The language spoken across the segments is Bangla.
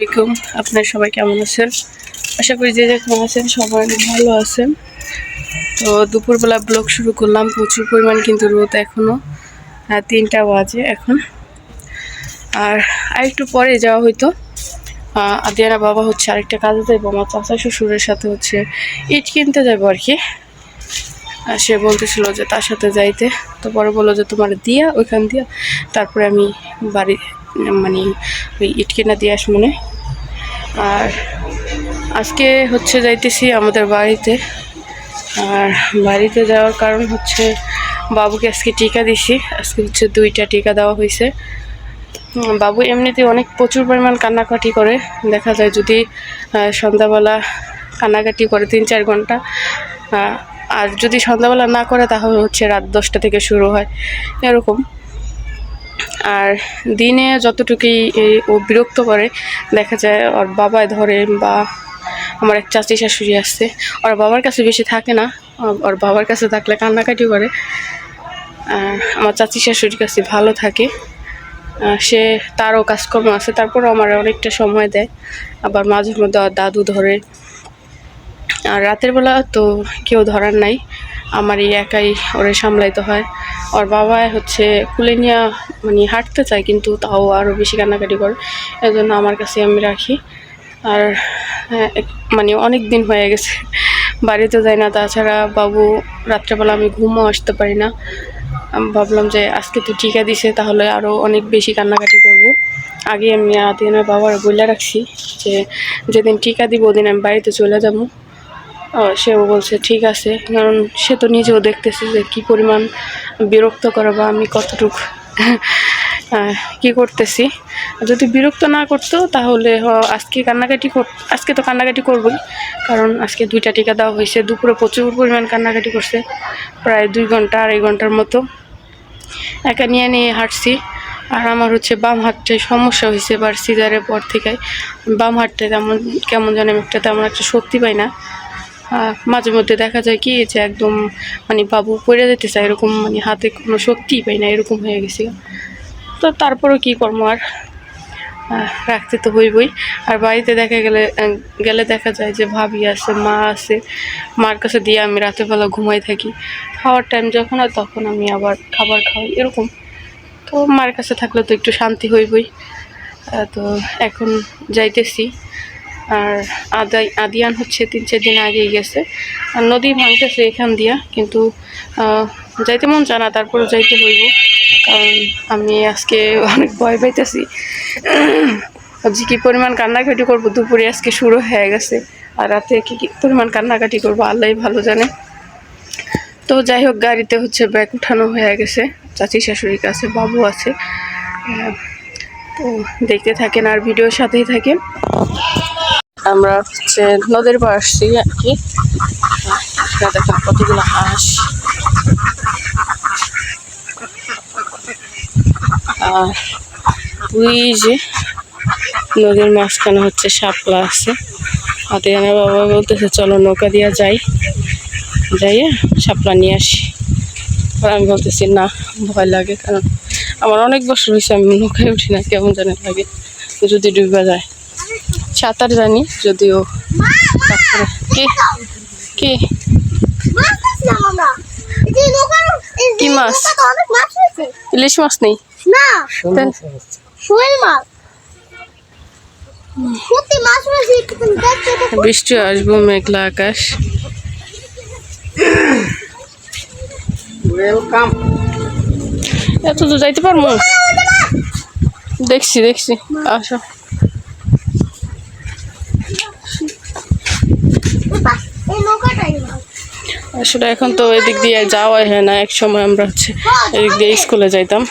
আলাইকুম। আপনার সবাই কেমন আছেন? আশা করি যে যেখানে আছেন সবাই ভালো আছেন। তো দুপুরবেলা ব্লগ শুরু করলাম, প্রচুর পরিমাণ কিন্তু রোদ এখনও তিনটা বাজে এখন। আর আরেকটু পরে যাওয়া হইতো। আদিয়ানা বাবা হচ্ছে আরেকটা কাজে যাইবো, আমার চাচা শ্বশুরের সাথে হচ্ছে ইট কিনতে যাব আর কি। আর সে বলতেছিল যে তার সাথে যাইতে। তো পরে বলল যে তোমার দিয়া, ওইখান দিয়া, তারপরে আমি বাড়ি মানে ওই ইট কেনা দিয়ে মনে। আর আজকে হচ্ছে যাইতেছি আমাদের বাড়িতে। আর বাড়িতে যাওয়ার কারণ হচ্ছে বাবুকে আজকে টিকা দিছি। আজকে হচ্ছে দুইটা টিকা দেওয়া হয়েছে বাবু এমনিতে অনেক প্রচুর পরিমাণ কান্নাকাটি করে। দেখা যায় যদি সন্ধ্যাবেলা কান্নাকাটি করে তিন চার ঘণ্টা। আর যদি সন্ধ্যাবেলা না করে তাহলে হচ্ছে রাত দশটা থেকে শুরু হয়। এরকম। আর দিনে যতটুকুই ও বিরক্ত করে, দেখা যায় ওর বাবায় ধরে বা আমার এক চাচি শাশুড়ি আসছে, ওর বাবার কাছে বেশি থাকে না, ওর- বাবার কাছে থাকলে কান্নাকাটি করে। আমার চাচি শাশুড়ির কাছে ভালো থাকে। সে তারও কাজকর্ম আছে তারপরে আমার অনেকটা সময় দেয়। আবার মাঝে মধ্যে দাদু ধরে। আর রাতের বেলা তো কেউ ধরার নাই, আমারই একাই ওরে সামলাইতে হয়। ওর বাবা হচ্ছে কুলে নিয়ে মানে হাঁটতে চায় কিন্তু তাও আরও বেশি কান্নাকাটি করে। এই জন্য আমার কাছে আমি রাখি। আর হ্যাঁ, মানে অনেক দিন হয়ে গেছে। বাড়িতে যাই না তাছাড়া বাবু রাত্রেবেলা আমি ঘুমও আসতে পারি না। ভাবলাম যে আজকে তো টিকা দিছে তাহলে আরও অনেক বেশি কান্নাকাটি করব। আগে আমি আদিনের বাবার বলে রাখছি যে যেদিন টিকা দিব ওদিন আমি বাড়িতে চলে যাব। সেও বলছে, ঠিক আছে। কারণ সে তো নিজেও দেখতেছে যে কি পরিমাণ বিরক্ত করা বা আমি কতটুক কি করতেছি। যদি বিরক্ত না করতো, তাহলে আজকে কান্নাকাটি আজকে তো কান্নাকাটি করবই। কারণ আজকে দুইটা টিকা দেওয়া হয়েছে। দুপুরে প্রচুর পরিমাণ কান্নাকাটি করছে। প্রায় দুই ঘণ্টা, আড়াই ঘণ্টার মতো। একা নিয়ে নিয়ে হাঁটছি। আর আমার হচ্ছে বাম হাতটায় সমস্যা হয়েছে এবার সিজারের পর থেকে বাম হাতটায় তেমন, কেমন যেন একটা তেমন একটা শক্তি পাই না। মাঝে মধ্যে দেখা যায় কি যে একদম মানে বাবু পড়ে যেতে চায় এরকম মানে হাতে কোনো শক্তিই পাই না, এরকম হয়ে গেছে তো তারপরও কী করব আর? রাখতে তো হইবই। আর বাড়িতে দেখা গেলে গেলে দেখা যায় যে ভাবি আছে, মা আছে, মার কাছে দিয়ে আমি রাতের বেলা ঘুমাই থাকি। খাওয়ার টাইম যখন হয় তখন আমি আবার খাবার খাওয়াই, এরকম। তো মার কাছে থাকলে তো একটু শান্তি হইবই। তো এখন যাইতেছি। আর আদাই আদিয়ান হচ্ছে তিন, চার দিন আগেই গেছে। আর নদী ভাঙতেছে এখান দিয়া, কিন্তু যাইতে মন চায় না তারপরে যাইতে হইব। কারণ আমি আজকে অনেক ভয় পাইতেছি। ভাবছি কী পরিমাণ কান্নাকাটি করব, দুপুরে আজকে শুরু হয়ে গেছে। আর রাতে কি, কী পরিমাণ কান্নাকাটি করব আল্লাহ ভালো জানে। তো যাই হোক, গাড়িতে হচ্ছে ব্যাগ উঠানো হয়ে গেছে। চাচি শাশুড়ির কাছে, বাবু আছে। তো দেখতে থাকেন আর ভিডিওর সাথেই থাকেন। আমরা হচ্ছে নদীর পার আসছি আর কি। এখানে দেখেন কতগুলো হাঁস। আর ওই যে নদীর মাঝখানে হচ্ছে শাপলা আছে। হাতে আমার বাবা বলতেছে, চলো নৌকা দিয়া যাই। যাইয়ে শাপলা নিয়ে আসি। আর আমি বলতেছি, না, ভয় লাগে কারণ আমার অনেক বছর হয়েছে আমি নৌকায় উঠি না, কেমন জানি লাগে। যদি ডুবে যায়। সাঁতার জানি যদিও তারপরে। কে? কে? কি মাছ? ইলিশ মাছ নেই? বৃষ্টি আসব মেঘলা আকাশ। ওয়েলকাম এত তো যাইতে পারব? দেখছি দেখছি। আসো এই নৌকাটাই মাছ আসলে এখন তো এদিক দিয়ে যাওয়াই হয় না। এক সময় আমরা হচ্ছে এদিক দিয়ে স্কুলে যাইতাম।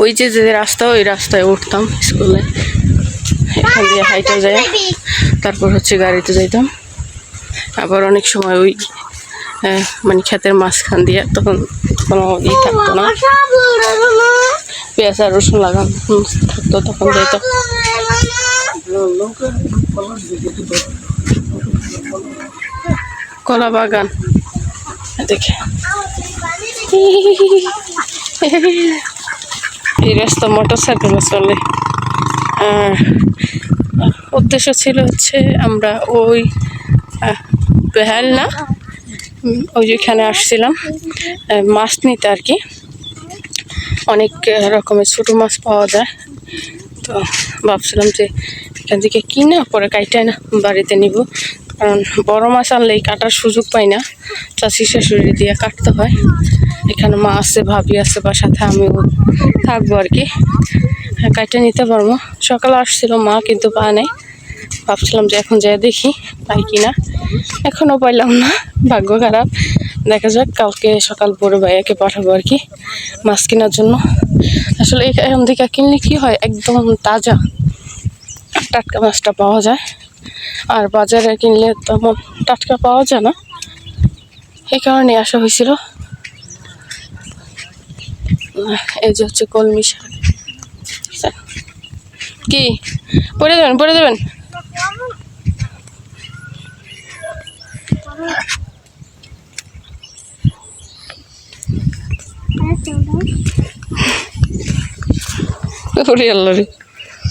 ওই যে যে রাস্তা, ওই রাস্তায় উঠতাম স্কুলে। এখান দিয়ে হাইটা যায় তারপর হচ্ছে গাড়িতে যাইতাম। আবার অনেক সময় ওই মানে ক্ষেতের মাঝখান দিয়ে তখন কোনো ই থাকতো না। পেঁয়াজ আর রসুন লাগান থাকতো, তখন যাইতাম। কলা বাগান। দেখে। এই রাস্তা মোটর সাইকেলে চলে। আর উদ্দেশ্য ছিল হচ্ছে আমরা ওই বেহাল না, ওই যেখানে আসছিলাম মাছ নিতে আর কি। অনেক রকমের ছোটো মাছ পাওয়া যায়। তো ভাবছিলাম যে এখান থেকে কিনা পরে কাইটাই না বাড়িতে নিব। কারণ বড় মাছ আনলেই কাটার সুযোগ পাই না। চাষি শাশুড়ি দিয়ে কাটতে হয়। এখানে মা আছে, ভাবি আছে, বা সাথে আমিও থাকব আর কি। হ্যাঁ কাইটা নিতে পারব। সকালে আসছিল মা, কিন্তু পা নেই। ভাবছিলাম যে এখন যাই দেখি, পাই কি না। এখনও পাইলাম না, ভাগ্য খারাপ। দেখা যাক, কালকে সকাল ভোরে ভাইয়াকে পাঠাবো আর কি, মাছ কেনার জন্য। আসলে এখান থেকে কিনলে কি হয়? একদম তাজা টাটকা মাছটা পাওয়া যায়। আর বাজারে কিনলে তেমন টাটকা পাওয়া যায় না। এই কারণে আসা হয়েছিল। এই যে হচ্ছে কলমি শাক। কি? পরে দেবেন পরে দেবেন?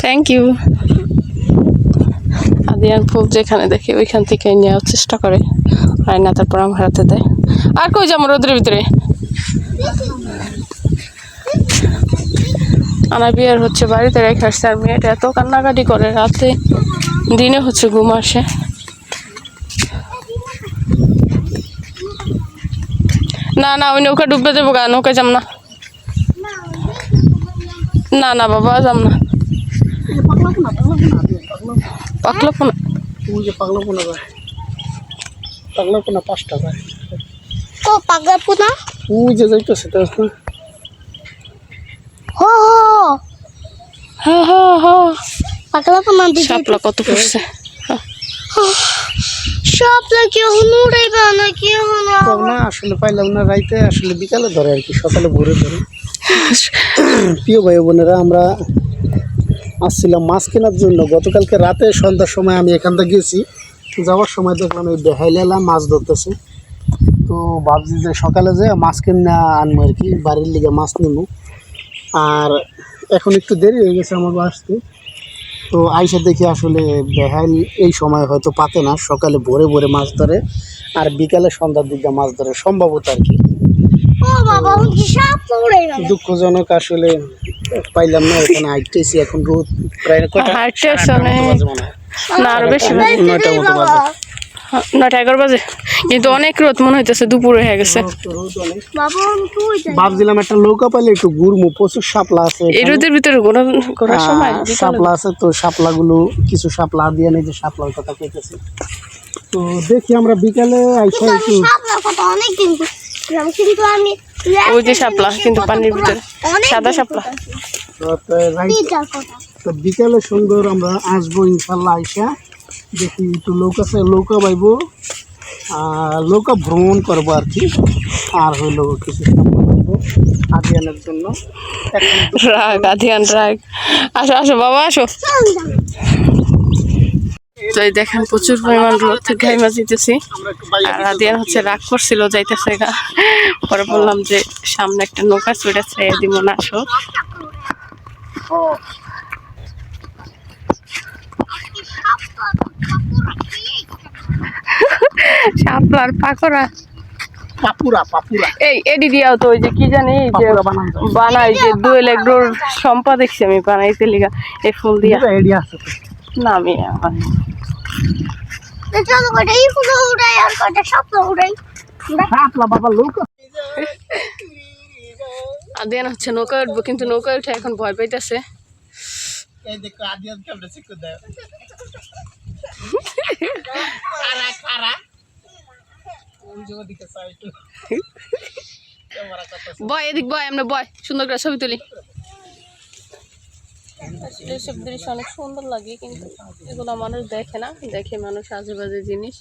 থ্যাংক ইউ আদিয়ান ফুল যেখানে দেখে ওইখান থেকে নেওয়ার চেষ্টা করে। আর না, তারপর আমার হাতে দেয়। আর কই যাব রোদের ভিতরে? আনা বিয়ার হচ্ছে বাড়িতে রেখে আসছে আর মেয়েটা এত কান্নাকাটি করে রাতে, দিনে হচ্ছে ঘুম আসে। না না ওই নৌকা ডুববে দেবো গা নৌকা যাম না। না না, বাবা, যাম না। পাকলো না ওই যে পাগলা পোনা যায়। পাগলা পোনা পাঁচটা যায়। ও পাগলা পোনা? ওই যে যাইতেছে তো এখন হো হো দিদি শাপলা কত পড়ছে সব লাগে হুনুরাইবা না কি হুনা পাব না আসলে পাইলাম না রাইতে আসলে বিকালে ধরে আর কি সকালে ভোরে ধরে। প্রিয় ভাই বোনেরা আমরা আসছিলাম মাছ কেনার জন্য। গতকালকে রাতে সন্ধ্যার সময় আমি এখান থেকে যাওয়ার সময় দেখলাম এই বেহাইলেলা মাছ ধরতেছে। তো ভাবছি যে সকালে যে মাছ কিনে আনব আর কি, বাড়ির লিগে মাছ নেব। আর এখন একটু দেরি হয়ে গেছে আমার আসতে তো আইসা দেখি আসলে বেহাইল এই সময় হয়তো পাতে না। সকালে ভোরে ভোরে মাছ ধরে আর বিকালে সন্ধ্যার দিকে মাছ ধরে, সম্ভবত আর কি। দুঃখজনক আসলে পাইলাম না ওখানে আইটেছি এখন রোদ প্রায় কটা? মনে হয়। না আরও বেশি নয়টার মতো বাজে। নটা এগারো বাজে। কিন্তু অনেক রোদ মনে হইতেছে দুপুর হয়ে গেছে। ভাবছিলাম একটা নৌকা পাইলে একটু ঘুরমু প্রচুর শাপলা আছে এই রোদের ভিতরে ঘোরা ঘোরার সময় শাপলা আছে তো শাপলাগুলো কিছু শাপলা দিয়ে নেই যে শাপলার কথা কইতেছি। তো দেখি আমরা বিকালে আইসা একটু কিন্তু আমি ওই যে শাপলা কিন্তু পানির ভিতরে সাদা শাপলা। তো বিকালে সুন্দর আমরা আসব ইনশাল্লাহ আইসা দেখি একটু নৌকা নৌকা বাইবো আর নৌকা ভ্রমণ করব আর কি। আর হইল কিছু আদিয়ানের জন্য। রাগ আধিয়ান রাগ। আসো আসো বাবা আসো। তো এই দেখেন প্রচুর পরিমাণ রোদ থেকে ঘাই মাঝিতেছি আমরা আর আদিয়ান হচ্ছে রাগ করছিল যাইতেছে গা পরে বললাম যে সামনে একটা নৌকা চড়ে ছেড়ে দিব না আসো। শাপলার পাকড়া। পাপুরা পাপুরা। এই এডি দিয়াও তো ওই যে কি জানি এই যে। বানাই যে সম্পা দেখছি আমি বানাইতে লিগা এই ফুল দিয়া। এটা আইডিয়া আছে না আমি ফুলো উড়াই আর কটা উড়াই। বাবা আদিয়ান হচ্ছে নৌকা উঠবো কিন্তু নৌকা উঠে এখন ভয় পাইতেছে। বয় এদিক বয় আমরা বয় সুন্দর করে ছবি তুলি। এসব দৃশ্য অনেক সুন্দর লাগে, কিন্তু এগুলো মানুষ দেখে না, দেখে মানুষ আজেবাজে জিনিস।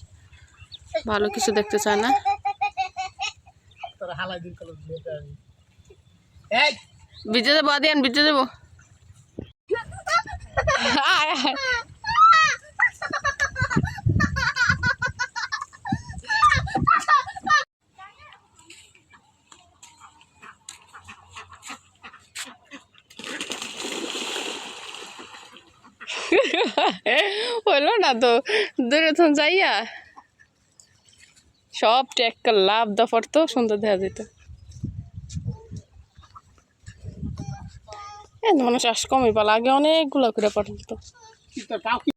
ভালো কিছু দেখতে চায় না। বিজয় দেবো আদিয়ান বিজে দেবো। হইল না তো? দূরে তখন যাইয়া। সব টেক্কা লাভ দফর তো সুন্দর দেখা যেত এ মানে চাষ কমই পালা, আগে অনেকগুলো করে পাঠাতো কি